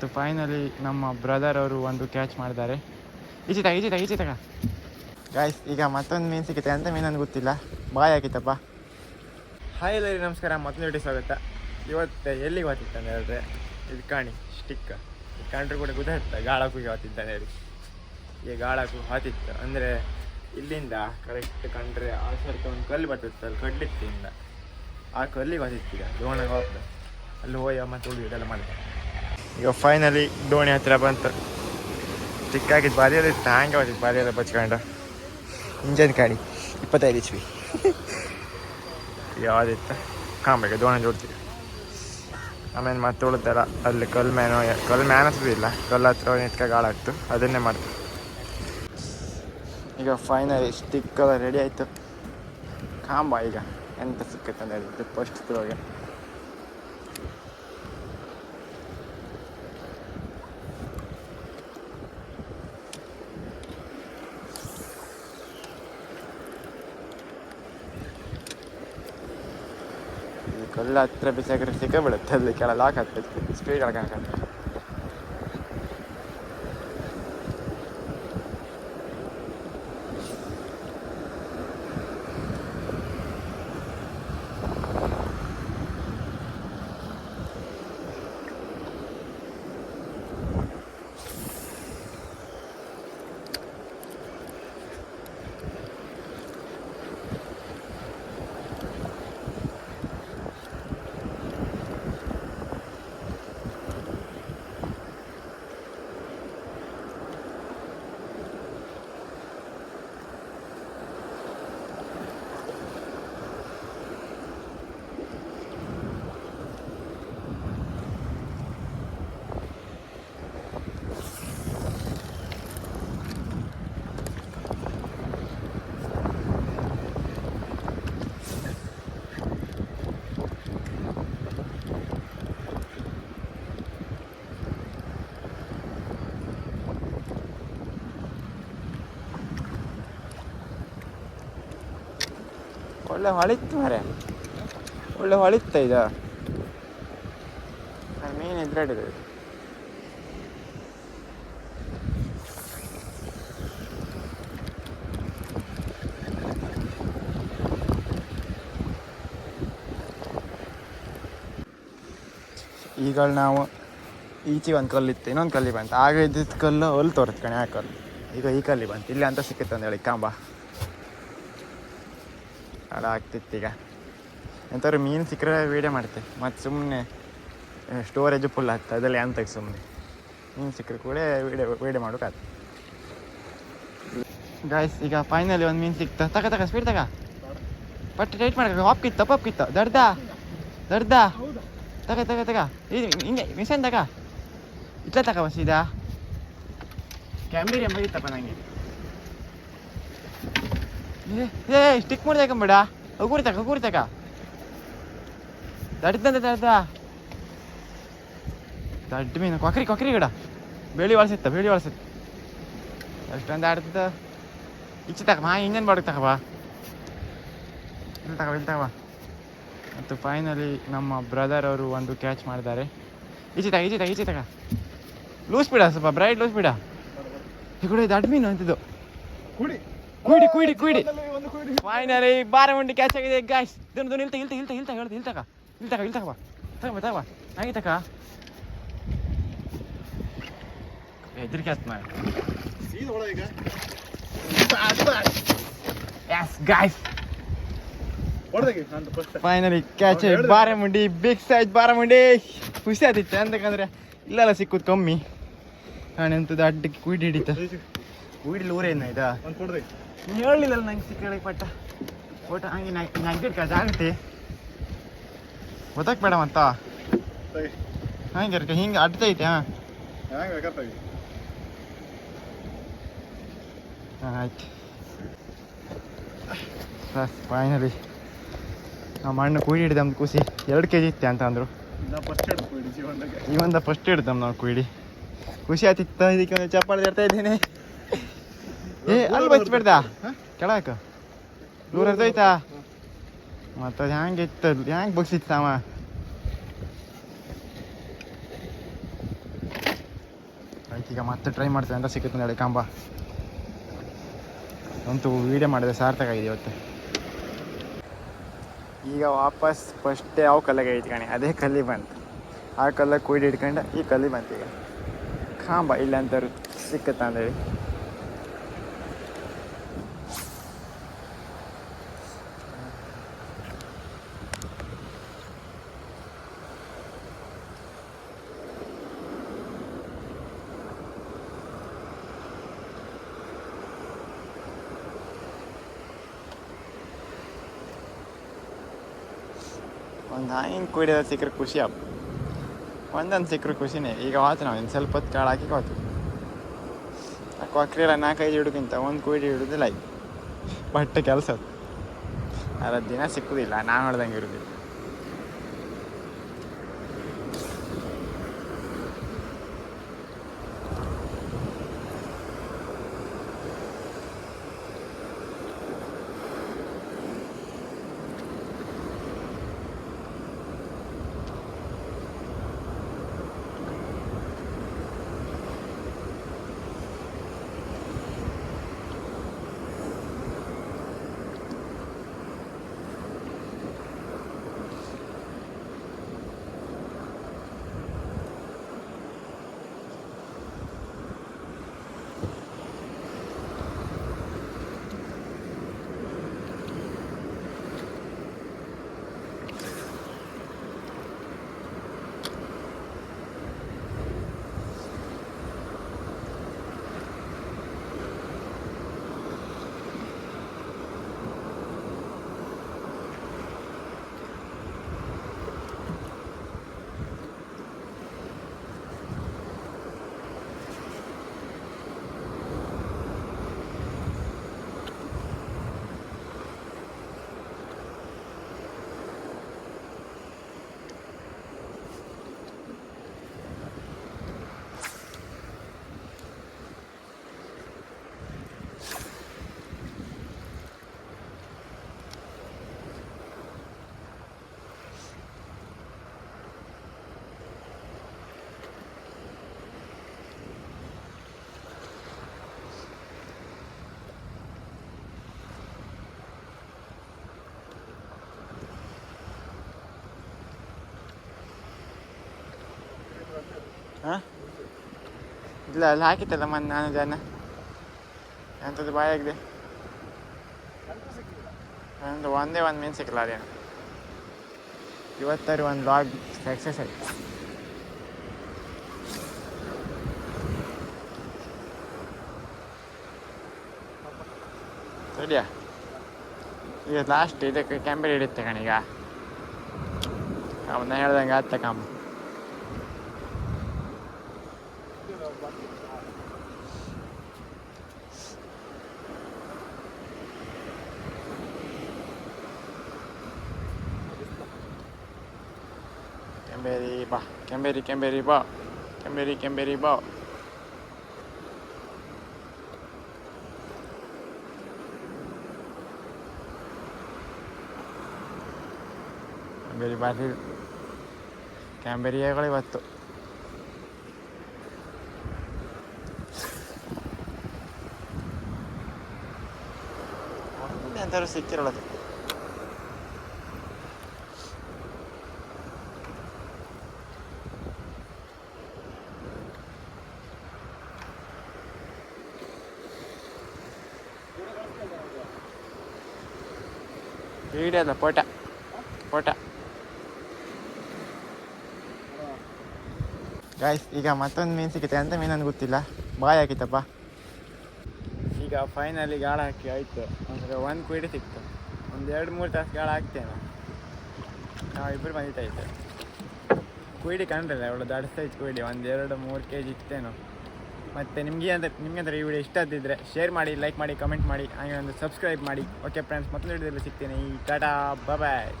ಮತ್ತು ಫೈನಲಿ ನಮ್ಮ ಬ್ರದರ್ ಅವರು ಒಂದು ಕ್ಯಾಚ್ ಮಾಡಿದ್ದಾರೆ. ಈಚೆ ತಗ ಈಚೆ ತಗ ಈಚೆ ತಗ. ಗಾಯ್ಸ್ ಈಗ ಮತ್ತೊಂದು ಮೀನು ಸಿಗುತ್ತೆ ಅಂತ ಮೀನು ಗೊತ್ತಿಲ್ಲ. ಬಾಯ್ ಆಗಿತ್ತಪ್ಪ ಹಾಯ್ ಲರಿ ನಮಸ್ಕಾರ, ಮತ್ತೊಂದು ವಿಡಿಯೋ ಸ್ವಾಗತ. ಇವತ್ತು ಎಲ್ಲಿಗೆ ಹೋಗ್ತಿತ್ತಾನೆ ಹೇಳಿದ್ರೆ ಇದು ಕಾಣಿ ಸ್ಟಿಕ್ ಕಂಡ್ರು ಕೂಡ ಗೊತ್ತಾಗ್ತದೆ ಗಾಳಕ್ಕೂ ಹೋಗ್ತಿದ್ದಾನೆ ಹೇಳಿ. ಈಗ ಗಾಳಕ್ಕು ಹಾತಿತ್ತು ಅಂದರೆ ಇಲ್ಲಿಂದ ಕರೆಕ್ಟ್ ಕಂಡ್ರೆ ಆ ಸರ್ತ ಒಂದು ಕಲ್ಲು ಬರ್ತಿತ್ತಲ್ಲ ಕಡ್ಲಿತ್ತಿಂದ. ಆ ಕಲ್ಲಿಗೆ ಹೋಗ್ತಿತ್ತು ಈಗ ದೋಣಿಗೆ ಹೋಗ್ತದೆ ಅಲ್ಲಿ ಹೋಗಿ ಮತ್ತೆ ಉಳಿಯೋದೆಲ್ಲ ಮಾಡ್ತಾರೆ ಈಗ ಫೈನಲಿ ದೋಣಿ ಹತ್ತಿರ ಬಂತು. ಚಿಕ್ಕಾಗಿದ್ದು ಬಾರಿಯಲ್ಲ ಹಂಗೆ ಹೋಗಿತ್ತು ಬಾರಿಯೆಲ್ಲ ಬಚ್ಕೊಂಡು? ಇಂಜನ್ ಗಾಡಿ, ಇಪ್ಪತ್ತೈದು ಎಚ್ ಪಿ ಯಾವುದಿತ್ತು? ಕಾಂಬೇಕು ದೋಣಿ ಜೋಡ್ತೀವಿ. ಆಮೇಲೆ ಮತ್ತೆ ಉಳಿದಲ್ಲ, ಅಲ್ಲಿ ಕಲ್ ಮ್ಯಾನೋ ಕಲ್ ಮ್ಯಾನ್ ಇಲ್ಲ. ಕಲ್ಲು ಹತ್ರ ನಿಂತ್ಕ ಗಾಳಾಗ್ತು ಅದನ್ನೇ ಮಾಡ್ತು ಈಗ ಫೈನಲಿ ಸ್ಟಿಕ್ ಎಲ್ಲ ರೆಡಿ ಆಯಿತು. ಕಾಂಬ ಈಗ, ಎಂತ ಸಿಕ್ಕತ್ತೆ ಅಂತ ಹೇಳಿದ್ರೆ ಫಸ್ಟ್ ಇದ್ರೊಳಗೆ ಈ ಕಲ್ಲು ಹತ್ರ ಬಿಸಾಕಿದ್ರೆ ಸಿಕ್ಕಬಿಡುತ್ತೆ ಅಲ್ಲಿ ಕೆಳ ಲಾಕ್ ಆಗ್ತದೆ ಸ್ಪೀಡ್ ಆಗಾಕತ್ತೆ ಒಳ್ಳೆ ಹೊಳಿತ್ತು ಮರೆ ಒಳ್ಳೆ ಹೊಳಿತ್ತ ಇದು. ಮೀನು ಎದುರಾಡಿದೆ ಈಗ ನಾವು ಈಚೆಗೆ ಒಂದು ಕಲ್ಲು ಇತ್ತು, ಇನ್ನೊಂದು ಕಲ್ಲಿ ಬಂತು. ಆಗ ಇದ್ದಿದ್ದು ಕಲ್ಲು ಅಲ್ಲಿ ತೋರಿಸ್ಕೊಂಡು ಯಾಕೆ ಕಲ್ಲು. ಈಗ ಈ ಕಲ್ಲಿ ಬಂತು. ಇಲ್ಲಿ ಅಂತ ಸಿಕ್ಕಿತ್ತು ಅಂದೇಳಿ ಹೇಳಿ, ಕಾಂಬ. ಅಲ್ಲ ಆಗ್ತಿತ್ತು ಈಗ ಎಂಥವ್ರು ಮೀನು ಸಿಕ್ಕರೆ ವೀಡಿಯೋ ಮಾಡ್ತೆ ಮತ್ತು ಸುಮ್ಮನೆ ಸ್ಟೋರೇಜು ಫುಲ್ ಆಗ್ತದೆ ಅದರಲ್ಲಿ ಅಂತ ಸುಮ್ಮನೆ ಮೀನು ಸಿಕ್ಕರೆ ಕೂಡ ವೀಡಿಯೋ ವೀಡಿಯೋ ಮಾಡೋಕ್ಕಾಗ್ತದೆ ಗಾಯ್ಸ್ ಈಗ ಫೈನಲಿ ಒಂದು ಮೀನು ಸಿಕ್ತ. ತಗ ತಗ ಸ್ಪೀಡ್ ತಗ. ಬಟ್ ಟೈಟ್ ಮಾಡಕ ಹಾಪ್ ಕಿತ್ತ ಪಪ್ ಕಿತ್ತ. ದಡ್ದ. ದಡ್ದ. ತಗ ತಗ ತಗ. ಇದು ಹಿಂಗೆ ಮಿಷನ್ ತಗ. ಇಟ್ಲ ತಗ ಸೀದಾ. ಕ್ಯಾಮ್ರಿ ಎಂಬ ನನಗೆ ಏ ಸ್ಟಿಕ್ ಮಾಡಿ ತಗೊಂಬೇಡ ಹಗುರಿ ತಗ ಹಗುರಿ ತಗ ದಡ್ದಂತ ದಡ್ದ ದಡ್ಡ ಮೀನು, ಕೊಕ್ರಿ ಕೊಕ್ರಿ ಗಿಡ. ಬೇಳಿ ಒಳಸಿತ್ತ ಬೇಳಿ ಒಳಸಿತ್ತ. ಎಷ್ಟೊಂದು ಆಡ್ತದ ಇಚ್ಚೆ ತಕ ಮಾ ಇಂಜನ್ ಬಾಡಿಗೆ ಬಾ. ಇಲ್ಲಿ ತಗ, ಇಲ್ಲಿ ಮತ್ತು ಫೈನಲಿ ನಮ್ಮ ಬ್ರದರ್ ಅವರು ಒಂದು ಕ್ಯಾಚ್ ಮಾಡಿದ್ದಾರೆ. ಈಚೆ ತಗ ಈಚೆ ತಗ ಈಚೆ ತಗ. ಲೂಸ್ ಬಿಡ, ಸ್ವಲ್ಪ ಬ್ರೈಟ್ ಲೂಸ್ ಬಿಡ. ಈ ಕೂಡ ಇದು ಮೀನು ಅಂತಿದ್ದು. ಕುಡಿ. ಕುಯ್ಡಿ ಕುಯ್ಡಿ ಕುಯ್ಡಿ ಫೈನಲಿ ಬಾರಮಂಡಿ ಕ್ಯಾಚ್ ಆಗಿದೆ. ಗಾಯ್ಸ್ ದೊನ್ ದೊನ್ ಇಲ್ತ ಇಲ್ತ ಇಲ್ತ ಇಲ್ತ ಹೇಳ್ದು ಇಲ್ತಕ ಇಲ್ತಕ ಇಲ್ತಕ ಬಾ ತಗ ಬಾ ತಗ. ಬಾ ಹಾಗೆ ತಕ ಆತ್ ಮಾಡಿ. ಎಸ್ ಗಾಯ್ಸ್ ಫೈನಲಿ ಕ್ಯಾಚ್ ಬಾರೆ ಮಂಡಿ ಬಿಗ್ ಸೈಜ್ ಬಾರಮಂಡಿ ಖುಷಿ ಆದಿತ್ತು ಅಂತಕಂದ್ರೆ ಇಲ್ಲೆಲ್ಲ ಸಿಕ್ಕುದು ಕಮ್ಮಿ. ಕಾಣೆಂತದ್ದು ಅಡ್ಡಕ್ಕೆ ಕುಯ್ಡಿ ಹಿಡಿತ. ಒಂದು ಕೊಡ್ರಿ. ನೀ ಹೇಳಲಿಲ್ಲ ನಂಗೆ ಸಿಕ್ಕಳಿಗೆ ಪಟ್ಟ. ಓಟ ಹಂಗೆ ನಂಗೆ ಕಜ ಆಗುತ್ತೆ. ಗೊತ್ತಾಕ್ ಬೇಡ ಅಂತ ಹಂಗೆ ಇರ್ಕ ಹಿಂಗೆ ಅಡ್ತೈತೆ ಹಾಂ. ಆಯ್ತು. ಸರ್ ಫೈನಲಿ ನಮ್ಮ ಅಣ್ಣ ಕುಯ್ಡಿ ಹಿಡ್ದಮ್ದು ಕೂಸಿ. ಎರಡು ಕೆ ಜಿ ಇತ್ತೆ ಅಂತ ಅಂದರು. ಈ ಹಿಡ್ದು ಇವಂದ ಫಸ್ಟ್ ಹಿಡ್ದಮ್ ನಾವು ಕೂಡಿ ಖುಷಿ ಆಯ್ತಿತ್ತ ಇದಕ್ಕೆ ಒಂದು ಚಪ್ಪಾಳೆ ಇರ್ತಾ ಇದ್ದೀನಿ. ಏ ಅಲ್ಲಿ ಬಚ್ಬಿಡ್ದ ಕೆಳಕ ದೂರ ಇರ್ತೈತಾ ಮತ್ತ ಅದು ಇತ್ತ ಹ್ಯಾಂಗ ಹ್ಯಾಂಗೆ ಬಗ್ಸಿತ್ತು ಅವ? ಈಗ ಮತ್ತೆ ಟ್ರೈ ಮಾಡ್ತೇನೆ ಅಂತ ಸಿಕ್ಕುತ್ತೆ ನೋಡಿ ಕಂಬ. ಅಂತೂ ವೀಡಿಯೋ ಮಾಡಿದೆ ಸಾರ್ಥಕ ಆಗಿದೆ ಇವತ್ತು. ಈಗ ವಾಪಸ್ ಫಸ್ಟ್ ಯಾವ ಕಲ್ಲಿಗೆ ಐತಿ ಕಣೆ ಅದೇ ಕಲ್ಲಿ ಬಂತು. ಆ ಕಲ್ಲ ಕೂಡಿ ಇಟ್ಕೊಂಡು ಈ ಕಲ್ಲಿ ಬಂತು ಈಗ. ಕಾಂಬ ಇಲ್ಲ ಅಂತಾರೆ ಸಿಕ್ಕತ್ತ ಅಂದೇಳಿ ಒಂದು ಹಿಂಗೆ ಕುಡಿಯೋದು ಸಿಕ್ಕರೆ ಖುಷಿ ಅಪ್ಪ ಒಂದೊಂದು ಸಿಕ್ಕರೆ ಖುಷಿನೇ ಈಗ ಹೋತು ನಾವು ಇನ್ನು ಸ್ವಲ್ಪ ಹೊತ್ತು ಕಾಳು ಹಾಕಿ ಆ ಕೊಕ್ರೆಲ್ಲ ನಾಲ್ಕೈದು ಹಿಡುಗಿಂತ ಒಂದು ಕುಡಿ ಹಿಡಿದಿಲ್ಲ ಆಯ್ತು ಬಟ್ಟೆ ಕೆಲಸ ಅದು ಅದ್ರ ದಿನ ಸಿಕ್ಕುದಿಲ್ಲ ನಾನು ಹೊಡೆದಂಗೆ ಇರೋದಿಲ್ಲ ಇಲ್ಲ ಅಲ್ಲಿ ಹಾಕಿತ್ತಲ್ಲ ಮೊನ್ನೆ ನಾನು ಜನ ಎಂಥದ್ದು ಬಾಯಾಗಿದೆ ಒಂದು ಒಂದೇ ಒಂದು ಮೀನು ಸಿಕ್ಕಲ್ಲ ಅದೇನು ಇವತ್ತಾರು ಒಂದು ಲಾಗ್ ಸಕ್ಸಸ್ ಆಯ್ತು ಸರಿಯಾ ಈಗ ಲಾಸ್ಟ್ ಇದಕ್ಕೆ ಕ್ಯಾಂಪೇರ್ ಹಿಡಿಯುತ್ತೆ ಕಣೀಗ ಅವನ್ನ ಹೇಳ್ದಂಗೆ ಆತ ಕಾಮ ಕೆಂಬೇರಿ ಬಾ ಕೆಂಬೇರಿ ಕೆಂಬೇರಿ ಬಾ ಕೆಂಬೇರಿ ಕೆಂಬೇರಿ ಬಾ ಕೆಂಬೇರಿ ಬಾರಿ ಕ್ಯಾಂಬೆರಿಯಾಗಳು ಇವತ್ತು ಎಂಥವ್ರು ಸಿಕ್ಕಿರಲ್ಲ ಅದು ವಿಡಿಯೋ ಅಲ್ಲ ಫೋಟ ಫೋಟ ಗಾಯ್ಸ್ ಈಗ ಮತ್ತೊಂದು ಮೀನು ಸಿಕ್ಕಿತೆ ಅಂತ ಮೀನು ನನಗೆ ಗೊತ್ತಿಲ್ಲ ಬಾಯ್ ಹಾಕಿತ್ತಪ್ಪ ಈಗ ಫೈನಲಿ ಗಾಳ ಹಾಕಿ ಆಯ್ತು. ಅಂದರೆ ಒಂದು ಕುಯ್ಡಿ ಸಿಕ್ತು. ಒಂದು ಎರಡು, ಮೂರು ತಾಸು ಗಾಳ ಹಾಕ್ತೇನೆ. ನಾವು ಇಬ್ಬರು ಬಂದಿತ್ತಾಯ್ತು ಕುಯ್ಡಿ ಕಂಡ್ರಲ್ಲ, ಅವಳು ದಡಿಸ್ತೈತೆ ಕುಯ್ಡಿ ಒಂದು ಎರಡು, ಮೂರು ಕೆ ಜಿ ಇತ್ತೇನು. ಮತ್ತು ನಿಮಗೆ ಅಂದರೆ ನಿಮಗೆ ಅಂದರೆ ಈ ವಿಡಿಯೋ ಇಷ್ಟ ಆದಿದ್ರೆ ಶೇರ್ ಮಾಡಿ ಲೈಕ್ ಮಾಡಿ ಕಮೆಂಟ್ ಮಾಡಿ, ಹಾಗೆ ಒಂದು ಸಬ್ಸ್ಕ್ರೈಬ್ ಮಾಡಿ. ಓಕೆ ಫ್ರೆಂಡ್ಸ್ ಮತ್ತೊಂದು ವಿಡಿಯೋದಲ್ಲಿ ಈ ಟಾಟಾ ಬಾಯ್